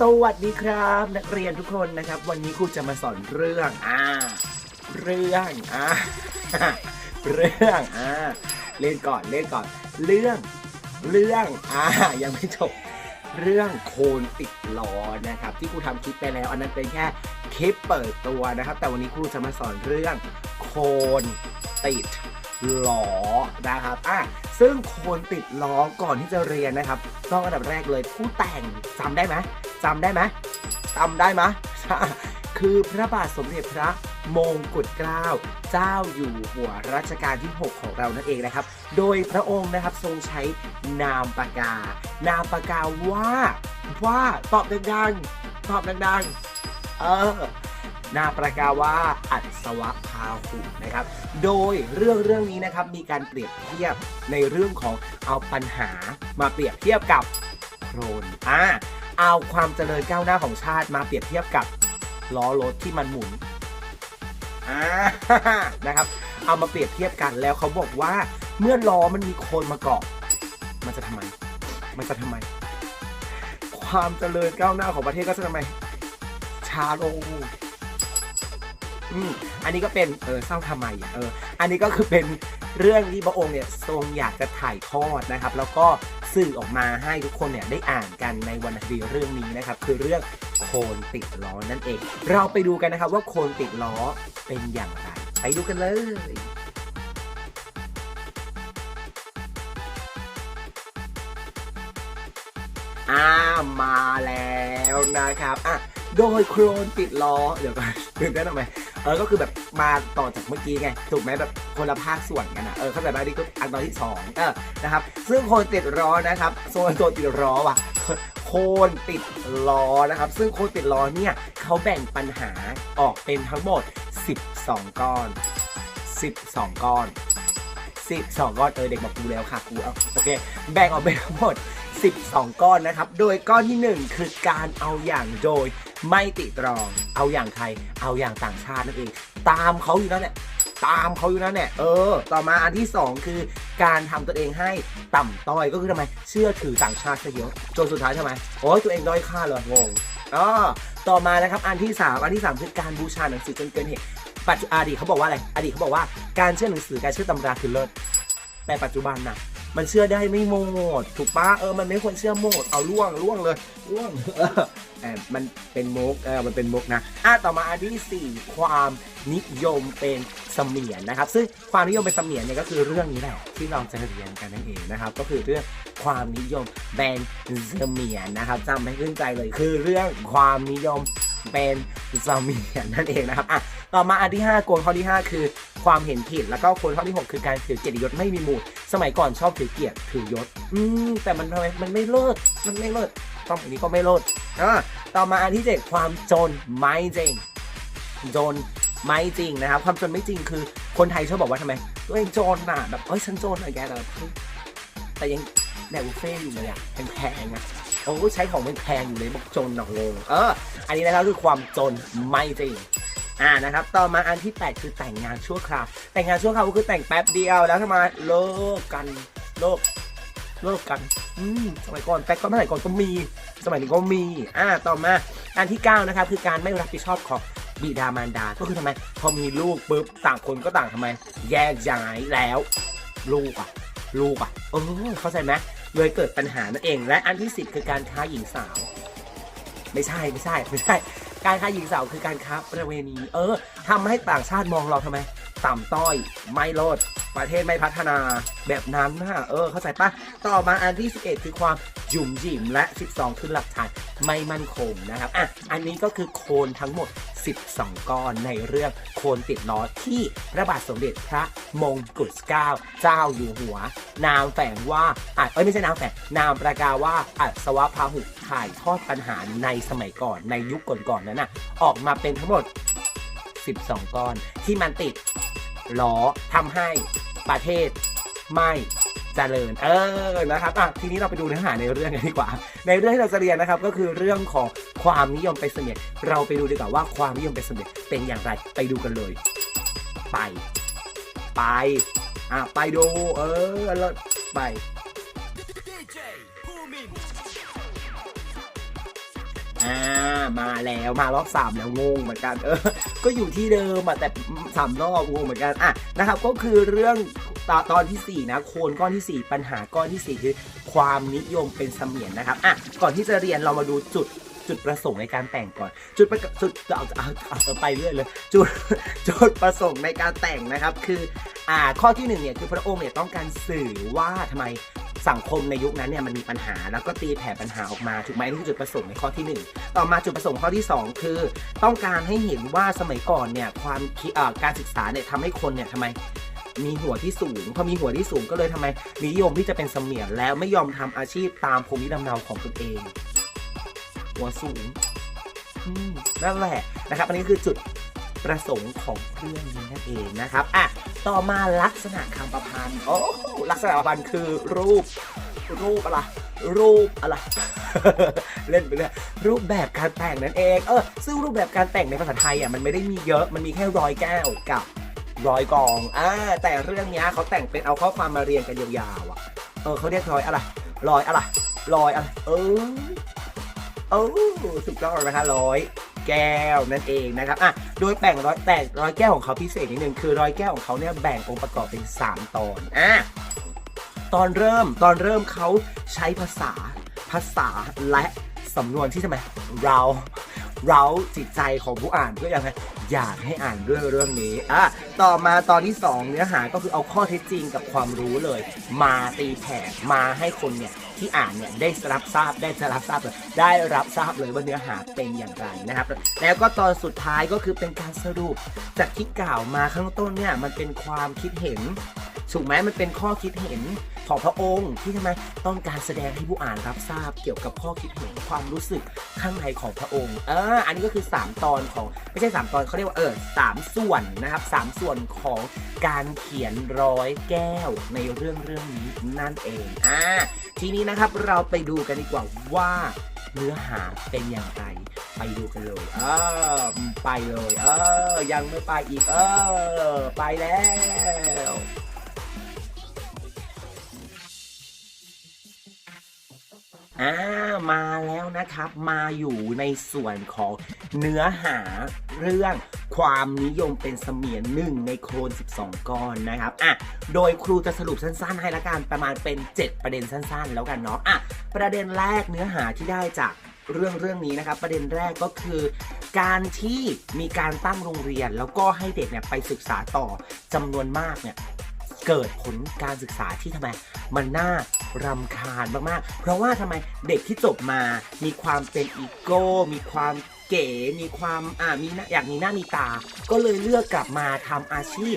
สวัสดีครับ นักเรียนทุกคนนะครับ วันนี้ครูจะมาสอนเรื่องอ่าเรื่องอ่าเรื่องอ่าเล่นก่อนเล่นก่อน เรื่อง เรื่องอ่ายังไม่จบเรื่องโคนติดล้อนะครับ ที่ครูทำคลิปไปแล้ว อันนั้นเป็นแค่คลิปเปิดตัวนะครับ แต่วันนี้ครูจะมาสอนเรื่องโคนติด ล้อนะครับอะซึ่งโคนติดล้อก่อนที่จะเรียนนะครับต้องอันดับแรกเลยผู้แต่งจำได้ไหมจำได้ไหมจำได้ไหมคือพระบาทสมเด็จพระมงกุฎเกล้าเจ้าอยู่หัวรัชกาลที่ 6 ของเรานั่นเองนะครับ โดยพระองค์นะครับทรงใช้นามปากกา นามปากกาว่าว่าตอบดังๆตอบดังๆ เออ นาปากกาว่าอัศวะพาหุนะครับ โดยเรื่องเรื่องนี้นะครับมีการเปรียบเทียบในเรื่องของเอาปัญหามาเปรียบเทียบกับโครนอ่าเอาความเจริญก้าวหน้าของชาติมาเปรียบเทียบกับล้อรถที่มันหมุนอ่านะครับ เอามาเปรียบเทียบกันแล้วเขาบอกว่าเมื่อล้อมันมีโคนมาเกาะมันจะทำไม มันจะทำไม ความเจริญก้าวหน้าของประเทศก็จะทำไม ชาลง อืมอันนี้ก็เป็นเออเศร้าทำไมอะเออ อันนี้ก็คือเป็นเรื่องที่พระองค์เนี่ยทรงอยากจะถ่ายทอดนะครับ แล้วก็สื่อออกมาให้ทุกคนเนี่ยได้อ่านกันในวรรณคดีเรื่องนี้นะครับ คือเรื่องโคนติดล้อนั่นเอง เราไปดูกันนะครับว่าโคนติดล้อเป็นอย่างไร ไปดูกันเลยอ่ามาแล้วนะครับอะ โดยโครนติดล้อ เดี๋ยวก่อนตื่นเต้นทำไมเออ ก็คือแบบมาต่อจากเมื่อกี้ไง ถูกไหมแบบคนละภาคส่วนกันนะเออเข้าใจไหมนี่ก็อันตอนที่สองเออ นะครับ ซึ่งโคนติดล้อนะครับ โซนตัวติดล้อว่ะ โคนติดล้อนะครับ ซึ่งโคนติดล้อเนี่ยเขาแบ่งปัญหาออกเป็นทั้งหมด 12 ก้อน 12 ก้อน12 ก้อนเออเด็กบอกกูแล้วค่ะกูเอาโอเคแบ่งออกเป็นทั้งหมด 12 ก้อนนะครับ โดยก้อนที่ 1 คือการเอาอย่างโดย ไม่ติตรอง เอาอย่างใคร เอาอย่างต่างชาตินั่นเอง ตามเขาอยู่นั่นแหละตามเขาอยู่นั่นแหละเออ ต่อมาอันที่ 2 คือการทำตัวเองให้ต่ำต้อยก็คือทำไม เชื่อถือต่างชาติซะเยอะจนสุดท้ายทำไมโอ้ยตัวเองด้อยค่าเลยงงอ๋อต่อมานะครับอันที่ 3 อันที่ 3 คือการบูชาหนังสือจนเกินเหตุปัจจุอดีตเขาบอกว่าอะไรอดีตเขาบอกว่าการเชื่อหนังสือการเชื่อตำราคือเลิศแต่ปัจจุบันนะ มันเชื่อได้ไม่หมด ถูกปะเออมันไม่ควรเชื่อหมด เอาล่วงล่วงเลยล่วงเออเออมันเป็นมุกเออมันเป็นมุกนะอะต่อมาอันที่ 4 ความนิยมเป็นเสมียนนะครับ ซึ่งความนิยมเป็นเสมียนเนี่ยก็คือเรื่องนี้แหละที่เราจะเรียนกันนั่นเองนะครับ ก็คือเรื่องความนิยมเป็นเสมียนนะครับจำไม่ขึ้นใจเลยคือเรื่องความนิยมเป็นเสมียนนั่นเองนะครับอะต่อมาอันที่ 5 โกนข้อที่ 5 คือ ความเห็นผิดแล้วก็โกนข้อที่ 6 คือการถือเกียรติยศไม่มีมูล สมัยก่อนชอบถือเกียรติถือยศ อืมแต่มันทำไมมันไม่เลิศมันไม่เลิศต้องอันนี้ก็ไม่เลิศอ่าต่อมาอันที่7ความจนไม่จริงจนไม่จริงนะครับ ความจนไม่จริงคือคนไทยชอบบอกว่าทำไมตัวเองจนน่ะแบบเอ้ยฉันจนอะแกแต่แต่ยังแดกบุฟเฟ่ต์อยู่เลยอะแพงๆอะโอ้ใช้ของแพงๆอยู่เลยบอกจนหนอกงงเออ อันนี้นะครับคือความจนไม่จริง อ่านะครับต่อมาอันที่ 8 คือแต่งงานชั่วคราวแต่งงานชั่วคราวก็คือแต่งแป๊บเดียวแล้วทำไมเลิกกันเลิกเลิกกัน อืม สมัยก่อนแต่ก็สมัยก่อนก็มี สมัยนี้ก็มี อ่า ต่อมา อันที่ 9 นะครับ คือการไม่รับผิดชอบของบิดามารดา ก็คือทำไม พอมีลูกปุ๊บ ต่างคนก็ต่างทำไม แยกย้ายแล้ว ลูกอะ ลูกอะ เออ เข้าใจไหมเลยเกิดปัญหานั่นเอง และอันที่ 10 คือการค้าหญิงสาว ไม่ใช่ ไม่ใช่ ไม่ใช่ การค้าหญิงสาวคือการค้าประเวณี เออทำให้ต่างชาติมองเราทำไม ต่ำต้อย ไม่โลด ประเทศไม่พัฒนาแบบนั้นนะเออ เข้าใจปะต่อมาอันที่ 11 คือความหยุ่มหยิมและ 12 คือหลักฐานไม่มั่นคงนะครับอะอันนี้ก็คือโคนทั้งหมด 12 ก้อนในเรื่องโคนติดล้อที่พระบาทสมเด็จพระมงกุฎเกล้าเจ้าอยู่หัว นามแฝงว่าอะเอ้ไม่ใช่นามแฝงนามประกาว่าอัศวพาหุถ่ายทอดปัญหาในสมัยก่อนในยุคก่อนๆนั้นน่ะออกมาเป็นทั้งหมด 12 ก้อนที่มันติดล้อทำให้ประเทศไม่ เจริญ เออนะครับอะทีนี้เราไปดูเนื้อหาในเรื่องกันดีกว่า ในเรื่องที่เราจะเรียนนะครับก็คือเรื่องของความนิยมเป็นเสมียนเราไปดูดีกว่าว่าความนิยมเป็นเสมียนเป็นอย่างไรไปดูกันเลย ไป ไปอะไปดู เออแล้วไป DJ ภูมินออ่ามาแล้วมารอบสามแล้วงงเหมือนกันเออก็อยู่ที่เดิมอะแต่สามรอบงงเหมือนกันอะนะครับก็คือเรื่อง ตอนตอนที่สี่นะ โคนก้อนที่สี่ปัญหาก้อนที่สี่คือ ความนิยมเป็นเสมียนนะครับอะก่อนที่จะเรียนเรามาดูจุดจุดประสงค์ในการแต่งก่อน จุดประจุดเอาเอาเอาไปเรื่อยเลย จุดจุดประสงค์ในการแต่งนะครับ คืออ่าข้อที่หนึ่งเนี่ยคือพระองค์เนี่ยต้องการสื่อว่าทำไมสังคมในยุคนั้นเนี่ยมันมีปัญหาแล้วก็ตีแผ่ปัญหาออกมาถูกไหมนี่คือจุดประสงค์ในข้อที่หนึ่งต่อมาจุดประสงค์ข้อที่สองคือ ต้องการให้เห็นว่าสมัยก่อนเนี่ยความคิดเอ่อการศึกษาเนี่ยทำให้คนเนี่ยทำไม มีหัวที่สูงพอมีหัวที่สูงก็เลยทำไมนิยมที่จะเป็นเสมียนแล้วไม่ยอมทำอาชีพตามภูมิลำเนาของตนเอง หัวสูงนั่นแหละนะครับ อันนี้คือจุดประสงค์ของเครื่องนี้นั่นเองนะครับอะต่อมาลักษณะคำประพันธ์โอ้ลักษณะประพันธ์คือรูป รูปอะไรรูปอะไรเล่นไปเลยรูปแบบการแต่งนั่นเองเออซึ่งรูปแบบการแต่งในภาษาไทยอะมันไม่ได้มีเยอะมันมีแค่ร้อยแก้วกับ ร้อยกองอ่าแต่เรื่องเนี้ยเขาแต่งเป็นเอาข้อความมาเรียงกันยาวๆอะ เออเขาเรียกร้อยอะไรร้อยอะไรร้อยอะไรเออเออถูกต้องนะคะร้อยแก้วนั่นเองนะครับอะโดยแบ่งร้อยแต่ร้อยแก้วของเขาพิเศษนิดนึงคือร้อยแก้วของเขาเนี่ยแบ่งองค์ประกอบเป็นสามตอนอะตอนเริ่มตอนเริ่มเขาใช้ภาษาภาษาและสำนวนที่ทำไมเรา เราจิตใจของผู้อ่านเพื่อยังไงอยากให้อ่านเรื่องเรื่องนี้อะต่อมาตอนที่ 2 เนื้อหาก็คือเอาข้อเท็จจริงกับความรู้เลย มาตีแผ่มาให้คนเนี่ยที่อ่านเนี่ยได้รับทราบได้รับทราบเลยได้รับทราบเลยว่าเนื้อหาเป็นอย่างไรนะครับ แล้วก็ตอนสุดท้ายก็คือเป็นการสรุปจากที่กล่าวมาข้างต้นเนี่ยมันเป็นความคิดเห็นถูกไหมมันเป็นข้อคิดเห็น ของพระองค์ที่ทำไมต้องการแสดงให้ผู้อ่านรับทราบเกี่ยวกับข้อคิดเห็นความรู้สึกข้างในของพระองค์เอออันนี้ก็คือ 3 ตอนของไม่ใช่ 3 ตอนเขาเรียกว่าเออสามส่วนนะครับสามส่วนของการเขียนร้อยแก้วในเรื่องเรื่องนี้นั่นเองอ่าทีนี้นะครับเราไปดูกันดีกว่าว่าเนื้อหาเป็นอย่างไร ไปดูกันเลย เออ ไปเลย เออ ยังไม่ไปอีก เออ ไปแล้ว อ่ามาแล้วนะครับมาอยู่ในส่วนของเนื้อหาเรื่องความนิยมเป็นเสมียนหนึ่งในโครน12 ก้อนนะครับอะโดยครูจะสรุปสั้นๆ ให้ละกันประมาณเป็น 7 ประเด็นสั้นๆ แล้วกันเนาะอะประเด็นแรกเนื้อหาที่ได้จากเรื่องเรื่องนี้นะครับ ประเด็นแรกก็คือ การที่มีการตั้งโรงเรียน แล้วก็ให้เด็กเนี่ยไปศึกษาต่อจำนวนมากเนี่ยเกิดผลการศึกษาที่ทำไมมันน่า รำคาญมากๆ เพราะว่าทำไมเด็กที่จบมามีความเป็นอีโก้ มีความเก๋มีความอ่ามีหน้าอยากมีหน้ามีตา ก็เลยเลือกกลับมาทำอาชีพ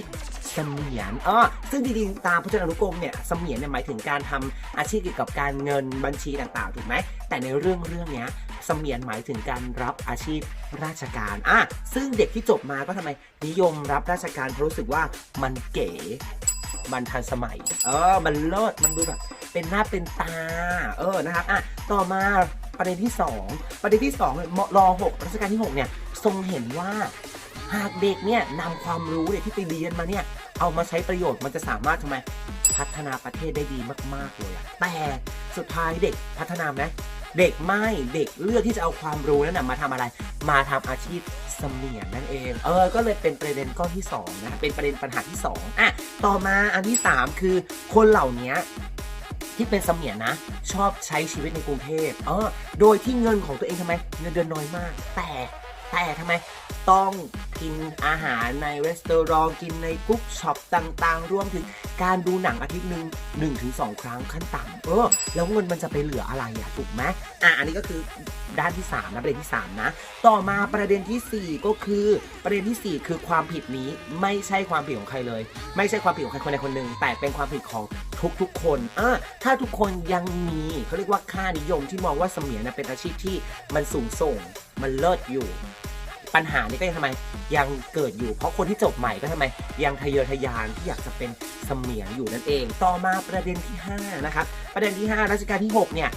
เสมียนเออซึ่งจริงๆตามพจนานุกรมเนี่ยเสมียนเนี่ยหมายถึงการทำอาชีพเกี่ยวกับการเงินบัญชีต่างๆถูกไหม แต่ในเรื่องเรื่องเนี้ยเสมียนหมายถึงการรับอาชีพราชการอะซึ่งเด็กที่จบมาก็ทำไมนิยมรับราชการเพราะรู้สึกว่ามันเก๋ มันทันสมัย เออ มันเลิศ มันดูแบบ เป็นหน้าเป็นตา เออนะครับอะต่อมาประเด็นที่ 2 ประเด็นที่2เรอ6รัชกาลที่ 6 เนี่ย ทรงเห็นว่าหากเด็กเนี่ยนำความรู้เนี่ยที่ไปเรียนมาเนี่ย เอามาใช้ประโยชน์มันจะสามารถทำไมพัฒนาประเทศได้ดีมาก ๆ เลยอะแต่สุดท้ายเด็กพัฒนาไหมเด็กไม่เด็กเลือกที่จะเอาความรู้นั้นนะมาทำอะไร มาทำอาชีพเสมียนนั่นเอง เออ ก็เลยเป็นประเด็นก้อนที่2นะเป็นประเด็นปัญหาที่ 2อะต่อมาอันที่ 3 คือคนเหล่านี้ ที่เป็นเสมียนนะ ชอบใช้ชีวิตในกรุงเทพเออโดยที่เงินของตัวเองทำไมเงินเดือนน้อยมาก แต่แต่ทำไมต้องกินอาหารในรีสตอรองกินในกุ๊กช็อปต่างๆ รวมถึง การดูหนังอาทิตย์หนึ่งหนึ่งถึงสองครั้งขั้นต่ำเออ แล้วเงินมันจะไปเหลืออะไรอะถูกไหมอะอันนี้ก็คือด้านที่ 3 นะประเด็นที่ 3 นะ ต่อมาประเด็นทีสี่4 ก็คือประเด็นทีสี่ 4 คือความผิดนี้ไม่ใช่ความผิดของใครเลย ไม่ใช่ความผิดของใครคนใดคนหนึ่งแต่เป็นความผิดของทุกๆคนอะถ้าทุกคนยังมีเขาเรียกว่าค่านิยมที่มองว่าเสมียนนะเป็นอาชีพที่มันสูงส่งมันเลิศอยู่ ปัญหานี้ก็ยังทำไมยังเกิดอยู่ เพราะคนที่จบใหม่ก็ทำไม ยังทะเยอทะยานที่อยากจะเป็นเสมียนอยู่นั่นเอง ต่อมาประเด็นที่ 5 นะครับ ประเด็นที่ 5 รัชกาลที่ 6 เนี่ย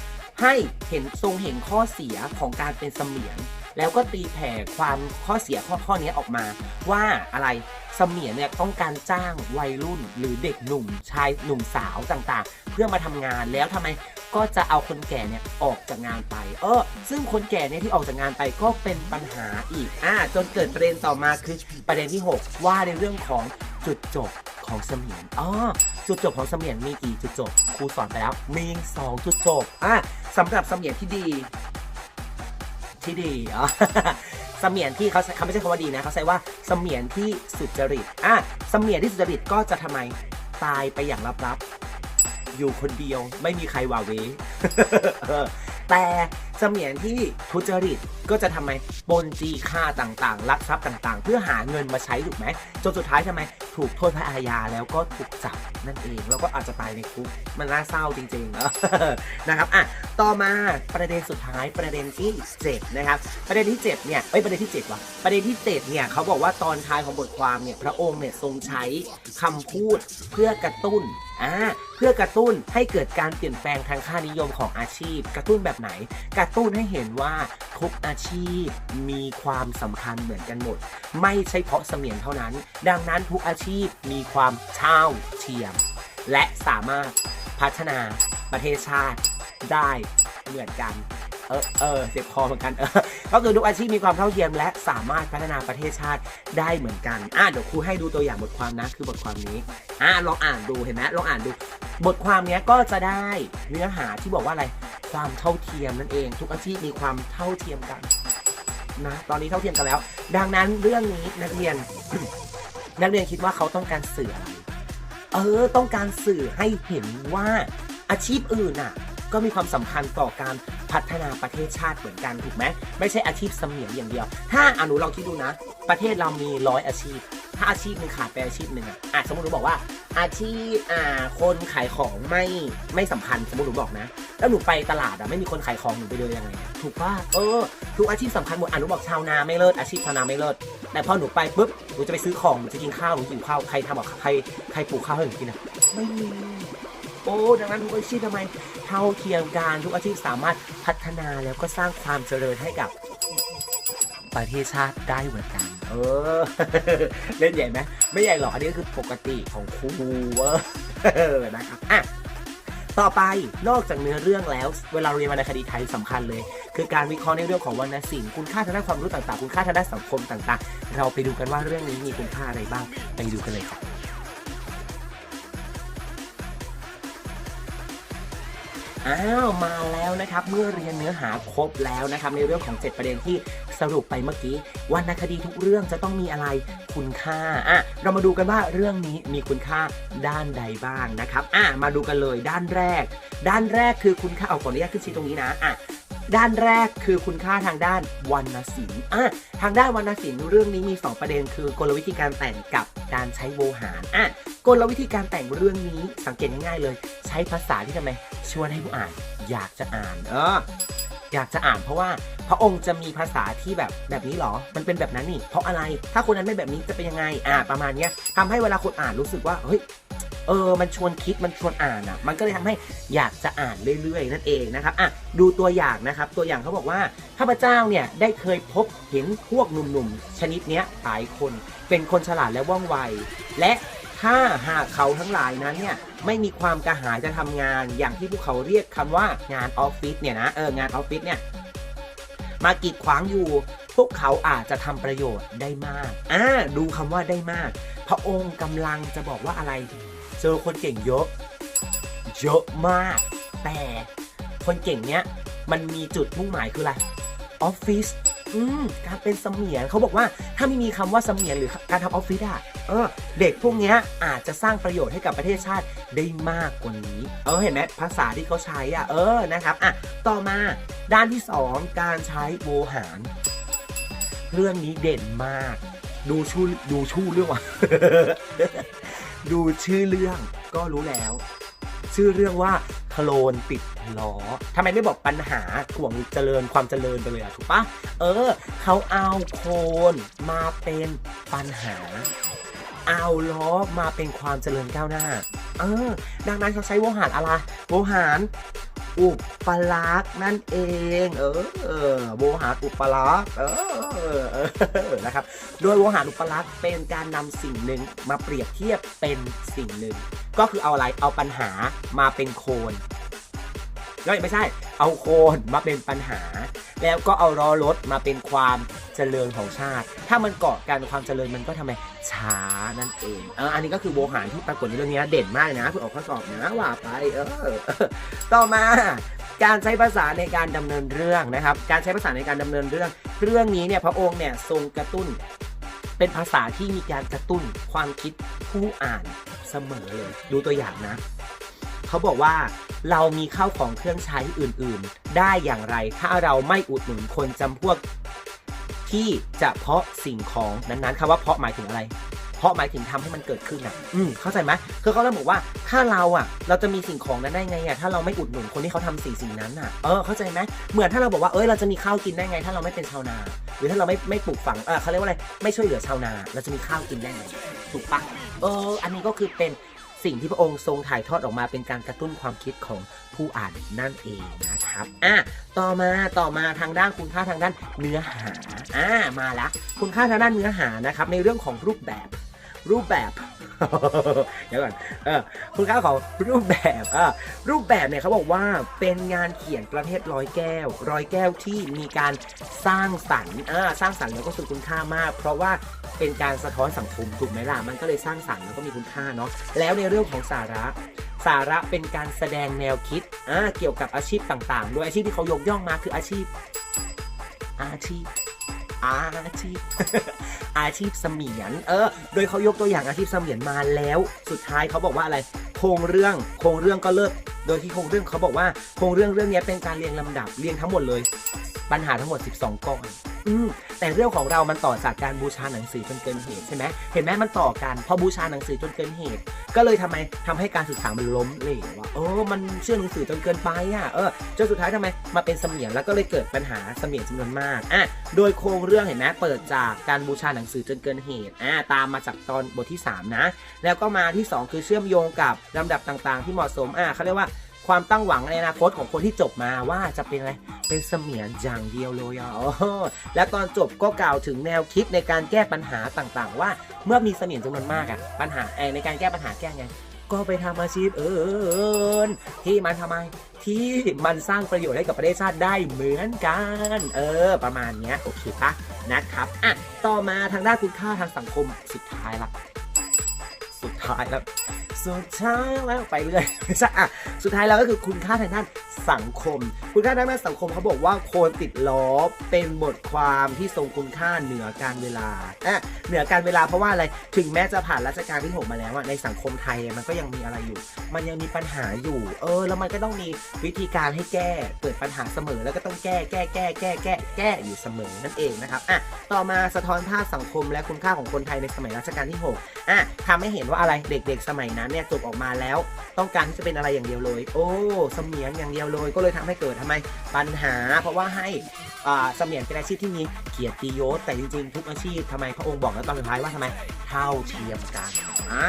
ให้เห็นทรงเห็นข้อเสียของการเป็นเสมียน แล้วก็ตีแผ่ความข้อเสียข้อข้อนี้ออกมา ว่าอะไรเสมียนเนี่ยต้องการจ้างวัยรุ่นหรือเด็กหนุ่มชายหนุ่มสาวต่างๆ เพื่อมาทำงานแล้วทำไมก็จะเอาคนแก่เนี่ยออกจากงานไป เออ ซึ่งคนแก่เนี่ยที่ออกจากงานไปก็เป็นปัญหาอีก อ่า จนเกิดประเด็นต่อมาคือประเด็นที่ 6 ว่าในเรื่องของจุดจบของเสมียนอ๋อจุดจบของเสมียนมีกี่จุดจบ ครูสอนไปแล้ว มีสองจุดจบ อะสำหรับเสมียนที่ดี ที่ดีอ๋อเสมียนที่เขาเขาไม่ใช่คำว่าดีนะเขาใช้ว่าเสมียนที่สุจริต อะเสมียนที่สุจริตก็จะทำไมตายไปอย่างลับๆ อยู่คนเดียว ไม่มีใครว่าเวแต่เสมียนที่ทุจริตก็จะทำไมปนจีค่าต่างๆลักทรัพย์ต่างๆ เพื่อหาเงินมาใช้ถูกไหมจนสุดท้ายทำไมถูกโทษพระอาญาแล้วก็ถูกจับนั่นเอง แล้วก็อาจจะตายในคุกมันน่าเศร้าจริงๆเออนะครับอะต่อมาประเด็นสุดท้ายประเด็นที่7นะครับประเด็นที่7เนี่ยเอ้ยประเด็นที่7ว่ะประเด็นที่7เนี่ยเขาบอกว่าตอนท้ายของบทความเนี่ยพระองค์เนี่ยทรงใช้คำพูดเพื่อกระตุ้นอ่าเพื่อกระตุ้นให้เกิดการเปลี่ยนแปลงทางค่านิยมของอาชีพ กระตุ้นแบบไหน กระตุ้นให้เห็นว่าทุกอาชีพมีความสำคัญเหมือนกันหมด ไม่ใช่เพราะเสมียนเท่านั้น ดังนั้นทุกอาชีพมีความเท่าเทียม และสามารถพัฒนาประเทศชาติได้เหมือนกัน เออเออเจ็บคอเหมือนกันเออก็คือทุกอาชีพมีความเท่าเทียมและสามารถพัฒนาประเทศชาติได้เหมือนกันอะเดี๋ยวครูให้ดูตัวอย่างบทความนะ คือบทความนี้อะลองอ่านดูเห็นไหมลองอ่านดู บทความเนี้ยก็จะได้เนื้อหาที่บอกว่าอะไรความเท่าเทียมนั่นเอง ทุกอาชีพมีความเท่าเทียมกันนะตอนนี้เท่าเทียมกันแล้ว ดังนั้นเรื่องนี้นักเรียน นักเรียนคิดว่าเขาต้องการสื่อเออต้องการสื่อให้เห็นว่าอาชีพอื่นอะ ก็มีความสำคัญต่อการ พัฒนาประเทศชาติเหมือนกันถูกไหมไม่ใช่อาชีพเสมียนอย่างเดียว ถ้าอนุลองคิดดูนะ ประเทศเรามีร้อยอาชีพ ถ้าอาชีพหนึ่งขาดไปอาชีพหนึ่งอะอะสมมติหนูบอกว่า อาชีพอ่าคนขายของไม่ไม่สำคัญสมมติหนูบอกนะ แล้วหนูไปตลาดอะไม่มีคนขายของหนูไปเดินยังไงถูกป่ะเออทุกอาชีพสำคัญหมดอะหนูบอกชาวนาไม่เลิศอาชีพชาวนาไม่เลิศแต่พอหนูไปปุ๊บหนูจะไปซื้อของหนูจะกินข้าวหนูหิวข้าวใครทำกับใครใครปลูกข้าวให้หนูกินอะไม่มี โอ้ดังนั้นทุกอาชีพทำไมเท่าเทียมกันทุกอาชีพสามารถพัฒนาแล้วก็สร้างความเจริญให้กับประเทศชาติได้เหมือนกัน เออ เล่นใหญ่ไหมไม่ใหญ่หรอกอันนี้คือปกติของครูเออนะครับอะต่อไปนอกจากเนื้อเรื่องแล้ว เวลาเรียนวรรณคดีไทยสำคัญเลย คือการวิเคราะห์ในเรื่องของวรรณศิลป์คุณค่าทางด้านความรู้ต่างๆ คุณค่าทางด้านสังคมต่างๆ เราไปดูกันว่าเรื่องนี้มีคุณค่าอะไรบ้าง ไปดูกันเลยครับ อ้าวมาแล้วนะครับเมื่อเรียนเนื้อหาครบแล้วนะครับในเรื่องของ 7 ประเด็นที่สรุปไปเมื่อกี้วรรณคดีทุกเรื่องจะต้องมีอะไรคุณค่าอะเรามาดูกันว่าเรื่องนี้มีคุณค่าด้านใดบ้างนะครับอะมาดูกันเลยด้านแรก ด้านแรกคือคุณค่าเอาขออนุญาตขึ้นชี้ตรงนี้นะอะ ด้านแรกคือคุณค่าทางด้านวรรณศิลป์อะทางด้านวรรณศิลป์เรื่องนี้มี 2 ประเด็นคือกลวิธีการแต่งกับการใช้โวหารอะกลวิธีการแต่งเรื่องนี้สังเกตง่ายๆเลย ใช้ภาษาที่ทำไมชวนให้ผู้อ่านอยากจะอ่านเอออยากจะอ่านเพราะว่าพระองค์จะมีภาษาที่แบบแบบนี้เหรอ มันเป็นแบบนั้นนี่ เพราะอะไร ถ้าคนนั้นไม่แบบนี้จะเป็นยังไง อ่า ประมาณเนี้ยทำให้เวลาคนอ่านรู้สึกว่า เฮ้ย เออ มันชวนคิด มันชวนอ่านอะ มันก็เลยทำให้อยากจะอ่านเรื่อยๆ นั่นเองนะครับอะดูตัวอย่างนะครับ ตัวอย่างเขาบอกว่าข้าพเจ้าเนี่ยได้เคยพบเห็นพวกหนุ่มๆ ชนิดเนี้ยหลายคน เป็นคนฉลาดและว่องไว และถ้าหากเขาทั้งหลายนั้นเนี่ยไม่มีความกระหายจะทำงานอย่างที่พวกเขาเรียกคำว่างานออฟฟิศเนี่ยนะเอองานออฟฟิศเนี่ยมากีดขวางอยู่ พวกเขาอาจจะทำประโยชน์ได้มากอ่าดูคำว่าได้มาก พระองค์กำลังจะบอกว่าอะไร เจอคนเก่งเยอะ เยอะมาก แต่คนเก่งเนี้ยมันมีจุดมุ่งหมายคืออะไรออฟฟิศอืมการเป็นเสมียนเขาบอกว่าถ้าไม่มีคำว่าเสมียนหรือการทำออฟฟิศอะเออเด็กพวกเนี้ยอาจจะสร้างประโยชน์ให้กับประเทศชาติได้มากกว่านี้ เออเห็นไหมภาษาที่เขาใช้อะเออนะครับอะต่อมาด้านที่ 2 การใช้โวหาร เรื่องนี้เด่นมาก ดูชื่ดูชื่เรื่องว่ะ ดูชื่อเรื่องก็รู้แล้ว ชื่อเรื่องว่าโคลนติดล้อทำไมไม่บอกปัญหาข่วงเจริญความเจริญไปเลยอะถูกปะเออ เขาเอาโคลนมาเป็นปัญหา เอาล้อมาเป็นความเจริญก้าวหน้า เออ ดังนั้นเขาใช้โวหารอะไรโวหาร อุปลักษณ์นั่นเอง เออเออโวหารอุปลักษณ์เออเออนะครับ โดยโวหารอุปลักษณ์เป็นการนำสิ่งหนึ่งมาเปรียบเทียบเป็นสิ่งหนึ่ง ก็คือเอาอะไรเอาปัญหามาเป็นโคนไม่ใช่ เอาโคนมาเป็นปัญหา แล้วก็เอาล้อรถมาเป็นความ เจริญของชาติ ถ้ามันเกาะกันความเจริญมันก็ทำไมช้านั่นเองเอออันนี้ก็คือโวหารที่ปรากฏในเรื่องนี้เด่นมากนะเพื่อออกข้อสอบนะว่าไปเออต่อมาการใช้ภาษาในการดำเนินเรื่องนะครับ การใช้ภาษาในการดำเนินเรื่อง เรื่องนี้เนี่ยพระองค์เนี่ยทรงกระตุ้น เป็นภาษาที่มีการกระตุ้นความคิดผู้อ่านเสมอเลย ดูตัวอย่างนะ เขาบอกว่าเรามีข้าวของเครื่องใช้อื่น ๆ ได้อย่างไร ถ้าเราไม่อุดหนุนคนจำพวก ที่จะเพาะสิ่งของนั้นๆคำว่าเพาะหมายถึงอะไร เพาะหมายถึงทำให้มันเกิดขึ้นอะอืมเข้าใจไหมคือเขาเริ่มบอกว่าถ้าเราอะ เราจะมีสิ่งของนั้นได้ไงอะถ้าเราไม่อุดหนุนคนที่เขาทำสิ่งสิ่งนั้นอะเออเข้าใจไหมเหมือนถ้าเราบอกว่าเอ้ยเราจะมีข้าวกินได้ไง ถ้าเราไม่เป็นชาวนา หรือถ้าเราไม่ไม่ปลูกฝังเออเขาเรียกว่าอะไรไม่ช่วยเหลือชาวนา เราจะมีข้าวกินได้ไงถูกปะเออ อันนี้ก็คือเป็น สิ่งที่พระองค์ทรงถ่ายทอดออกมาเป็นการกระตุ้นความคิดของผู้อ่านนั่นเองนะครับอะต่อมาต่อมาทางด้านคุณค่าทางด้านเนื้อหาอ่ามาละคุณค่าทางด้านเนื้อหานะครับในเรื่องของรูปแบบ รูปแบบเดี๋ยวก่อนเออคุณค่าของรูปแบบเออรูปแบบเนี่ยเขาบอกว่าเป็นงานเขียนประเภทร้อยแก้ว ร้อยแก้วที่มีการสร้างสรรค์สร้างสรรค์แล้วก็ทรงคุณค่ามาก เพราะว่าเป็นการสะท้อนสังคมถูกไหมล่ะมันก็เลยสร้างสรรค์แล้วก็มีคุณค่าเนาะแล้วในเรื่องของสาระสาระเป็นการแสดงแนวคิดอ่าเกี่ยวกับอาชีพต่างๆ โดยอาชีพที่เขายกย่องมาคืออาชีพ อาชีพอาชีพ อาชีพเสมียน เออ โดยเขายกตัวอย่างอาชีพเสมียนมาแล้ว สุดท้ายเขาบอกว่าอะไร โครงเรื่อง โครงเรื่องก็เลิก โดยที่โครงเรื่องเขาบอกว่า โครงเรื่องเรื่องนี้เป็นการเรียงลำดับ เรียงทั้งหมดเลย ปัญหาทั้งหมด 12 ก้อนอืมแต่เรื่องของเรามันต่อจากการบูชาหนังสือจนเกินเหตุใช่ไหมเห็นไหมมันต่อกันพอบูชาหนังสือจนเกินเหตุ ก็เลยทำไมทำให้การศึกษามันล้มเหลวว่าเออมันเชื่อหนังสือจนเกินไปอะเออจนสุดท้ายทำไมมาเป็นเสมียนแล้วก็เลยเกิดปัญหาเสมียนจำนวนมากอะโดยโครงเรื่องเห็นไหมเปิดจากการบูชาหนังสือจนเกินเหตุอ่าตามมาจากตอนบทที่ 3 นะ แล้วก็มาที่ 2 คือเชื่อมโยงกับลำดับต่างๆ ที่เหมาะสมอ่าเขาเรียกว่า ความตั้งหวังในอนาคตของคนที่จบมาว่าจะเป็นอะไร เป็นเสมียนอย่างเดียวเลยอ๋อและตอนจบก็กล่าวถึงแนวคิดในการแก้ปัญหาต่างๆ ว่าเมื่อมีเสมียนจำนวนมากอะปัญหาเอ่อในการแก้ปัญหาแก้ไง ก็ไปทำอาชีพเอินที่มันทำไมที่มันสร้างประโยชน์ให้กับประเทศชาติได้เหมือนกัน เออ ประมาณเนี้ยโอเคปะนะครับอะต่อมาทางด้านคุณค่าทางสังคมสุดท้ายละสุด ท้ายแล้วสุดท้ายแล้วไปเรื่อยไม่ใช่อะสุดท้ายแล้วก็คือคุณค่าทางด้านสังคม คุณค่าทางด้านสังคมเขาบอกว่าโคนติดล้อเป็นบทความที่ทรงคุณค่าเหนือการเวลาอะเหนือการเวลาเพราะว่าอะไรถึงแม้จะผ่านรัชกาลที่หกมาแล้วอะในสังคมไทยมันก็ยังมีอะไรอยู่ มันยังมีปัญหาอยู่ เออ แล้วมันก็ต้องมีวิธีการให้แก้เกิดปัญหาเสมอแล้วก็ต้องแก้แก้แก้แก้แก้แก้อยู่เสมอนั่นเองนะครับอะต่อมาสะท้อนภาพสังคมและคุณค่าของคนไทยในสมัยรัชกาลที่6อะทำให้เห็นว่าอะไรเด็กๆ สมัยนั้นเนี่ยจบออกมาแล้ว ต้องการที่จะเป็นอะไรอย่างเดียวเลย โอ้เสมียนอย่างเดียวเลย ก็เลยทำให้เกิดทำไมปัญหา เพราะว่าให้อ่าเสมียนเป็นอาชีพที่มีเกียรติยศแต่จริงๆ ทุกอาชีพทำไมพระองค์บอกแล้วตอนสุดท้ายว่าทำไมเท่าเทียมกันอ่า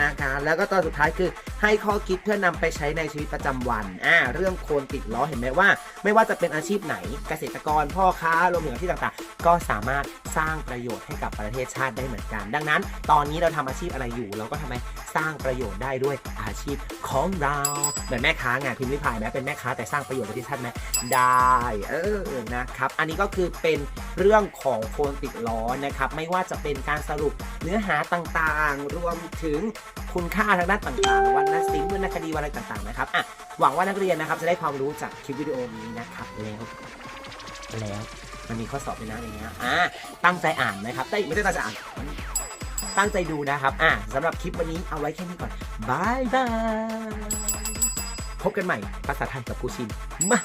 นะคะแล้วก็ตอนสุดท้ายคือให้ข้อคิดเพื่อนำไปใช้ในชีวิตประจำวันอ่าเรื่องโคนติดล้อเห็นไหมว่า ไม่ว่าจะเป็นอาชีพไหนเกษตรกรพ่อค้ารวมถึงอาชีพต่างๆ ก็สามารถสร้างประโยชน์ให้กับประเทศชาติได้เหมือนกัน ดังนั้น ตอนนี้เราทำอาชีพอะไรอยู่ เราก็ทำไมสร้างประโยชน์ได้ด้วยอาชีพของเราเหมือนแม่ค้าไงพิมพ์ริพายไหมเป็นแม่ค้าแต่สร้างประโยชน์ประเทศชาติไหมได้เออนะครับอันนี้ก็คือเป็นเรื่องของโคนติดล้อนะครับไม่ว่าจะเป็นการสรุปเนื้อหาต่างๆ รวมถึง คุณค่าทางด้านต่างๆวรรณศิลป์วรรณคดีวรรต่างๆนะครับอะหวังว่านักเรียนนะครับจะได้ความรู้จากคลิปวิดีโอนี้นะครับแล้วแล้วมันมีข้อสอบด้วยนะอย่างเงี้ยอะตั้งใจอ่านนะครับแต่ไม่ได้ตั้งใจอ่านตั้งใจดูนะครับอะสำหรับคลิปวันนี้เอาไว้แค่นี้ก่อนบายบายพบกันใหม่ภาษาไทยกับครูชินมา